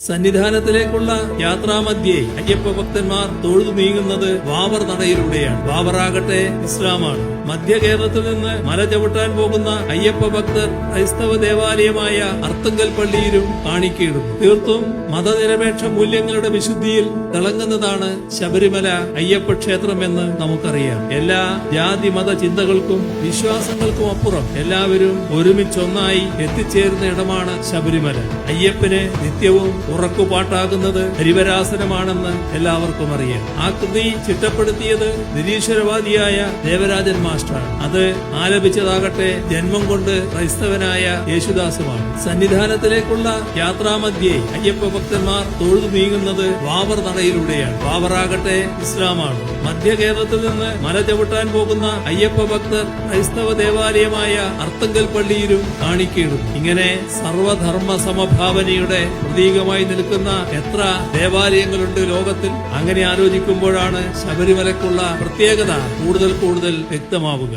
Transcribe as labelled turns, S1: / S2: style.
S1: സന്നിധാനത്തിലേക്കുള്ള യാത്രാമധ്യേ അയ്യപ്പ ഭക്തന്മാർ തൊഴുതു നീങ്ങുന്നത് വാവർ നടയിലൂടെയാണ്. വാവറാകട്ടെ ഇസ്ലാമാണ്. മധ്യ കേരളത്തിൽ നിന്ന് മല ചവിട്ടാൻ പോകുന്ന അയ്യപ്പ ഭക്തർ ക്രൈസ്തവ ദേവാലയമായ അർത്തുങ്കൽ പള്ളിയിലും കാണിക്കയിടുന്നു. തീർത്തും മതനിരപേക്ഷ മൂല്യങ്ങളുടെ വിശുദ്ധിയിൽ തിളങ്ങുന്നതാണ് ശബരിമല അയ്യപ്പ ക്ഷേത്രമെന്ന് നമുക്കറിയാം. എല്ലാ ജാതി മത ചിന്തകൾക്കും വിശ്വാസങ്ങൾക്കും അപ്പുറം എല്ലാവരും ഒരുമിച്ചൊന്നായി എത്തിച്ചേരുന്ന ഇടമാണ് ശബരിമല. അയ്യപ്പന് നിത്യവും ഉറക്കുപാട്ടാകുന്നത് ഹരിവരാസനമാണെന്ന് എല്ലാവർക്കും അറിയാം. ആ കൃതി ചിട്ടപ്പെടുത്തിയത് നിരീശ്വരവാദിയായ ദേവരാജൻ മാസ്റ്ററാണ്. അത് ആലപിച്ചതാകട്ടെ ജന്മം കൊണ്ട് ക്രൈസ്തവനായ യേശുദാസുമാണ്. സന്നിധാനത്തിലേക്കുള്ള യാത്രാമധ്യേ അയ്യപ്പ ഭക്തന്മാർ തൊഴുതു നീങ്ങുന്നത് വാവർ നടയിലൂടെയാണ്. വാവറാകട്ടെ ഇസ്ലാമാണ്. മധ്യ കേരളത്തിൽ നിന്ന് മല ചവിട്ടാൻ പോകുന്ന അയ്യപ്പ ഭക്തർ ക്രൈസ്തവ ദേവാലയമായ അർത്തങ്കൽ പള്ളിയിലും കാണിക്കയിടും ഇങ്ങനെ സർവധർമ്മ സമഭാവനയുടെ പ്രതീകമായി നിൽക്കുന്ന എത്ര ദേവാലയങ്ങളുണ്ട് ലോകത്തിൽ? അങ്ങനെ ആലോചിക്കുമ്പോഴാണ് ശബരിമലക്കുള്ള പ്രത്യേകത കൂടുതൽ കൂടുതൽ വ്യക്തമാവുക.